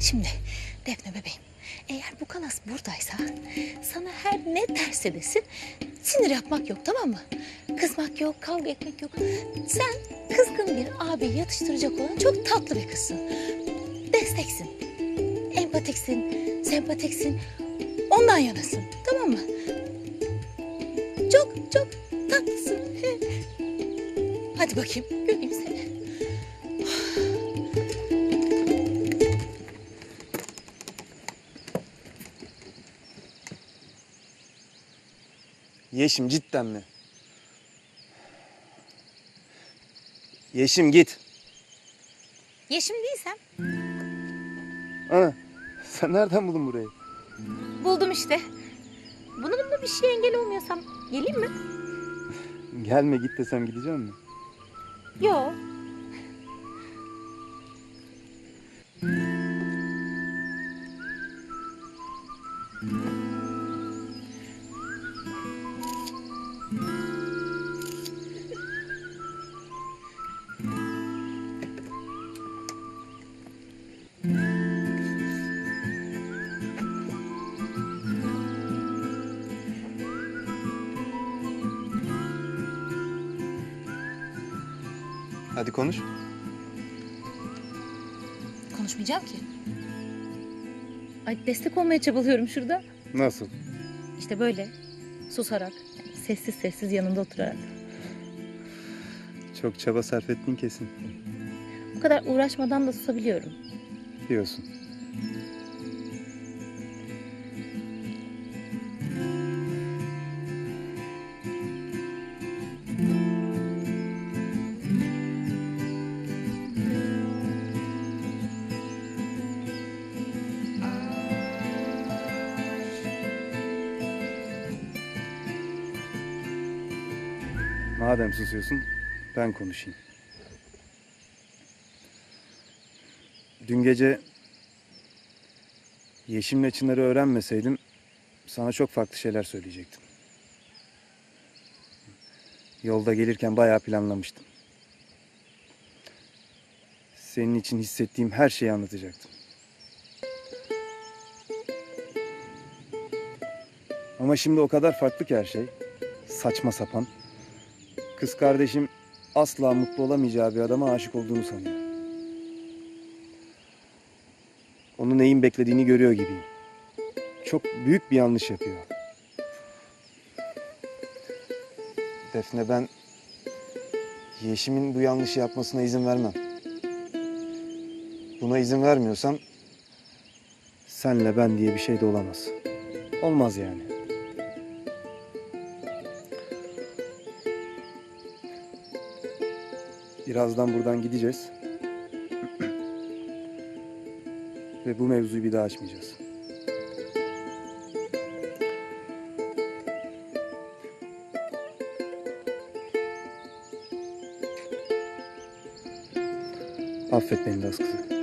Şimdi Defne bebeğim eğer bu kalas buradaysa sana her ne derse desin sinir yapmak yok tamam mı? Kızmak yok, kavga etmek yok. Sen kızgın bir abi yatıştıracak olan çok tatlı bir kızsın. Desteksin, empatiksin, sempatiksin. Ondan yanasın tamam mı? Çok çok tatlısın. Hadi bakayım göreyim seni. Yeşim cidden mi? Yeşim git. Yeşim değilsem Ana sen nereden buldun burayı? buldum işte. Bununla bir şey engel olmuyorsam geleyim mi? Gelme git desem gideceğim mi? Yok. Hadi konuş. Konuşmayacağım ki. Ay destek olmaya çabalıyorum şurada. Nasıl? İşte böyle susarak, yani sessiz sessiz yanında oturarak. Çok çaba sarf ettin kesin. Bu kadar uğraşmadan da susabiliyorum. Diyorsun. Madem susuyorsun ben konuşayım. Dün gece Yeşim'le Çınar'ı öğrenmeseydim sana çok farklı şeyler söyleyecektim. Yolda gelirken bayağı planlamıştım. Senin için hissettiğim her şeyi anlatacaktım. Ama şimdi o kadar farklı ki her şey. Saçma sapan. Kız kardeşim asla mutlu olamayacağı bir adama aşık olduğunu sanıyor. Onun neyin beklediğini görüyor gibiyim. Çok büyük bir yanlış yapıyor. Defne ben Yeşim'in bu yanlışı yapmasına izin vermem. Buna izin vermiyorsam senle ben diye bir şey de olamaz. Olmaz yani. Birazdan buradan gideceğiz. Ve bu mevzuyu bir daha açmayacağız. Affet beni Laz kızı.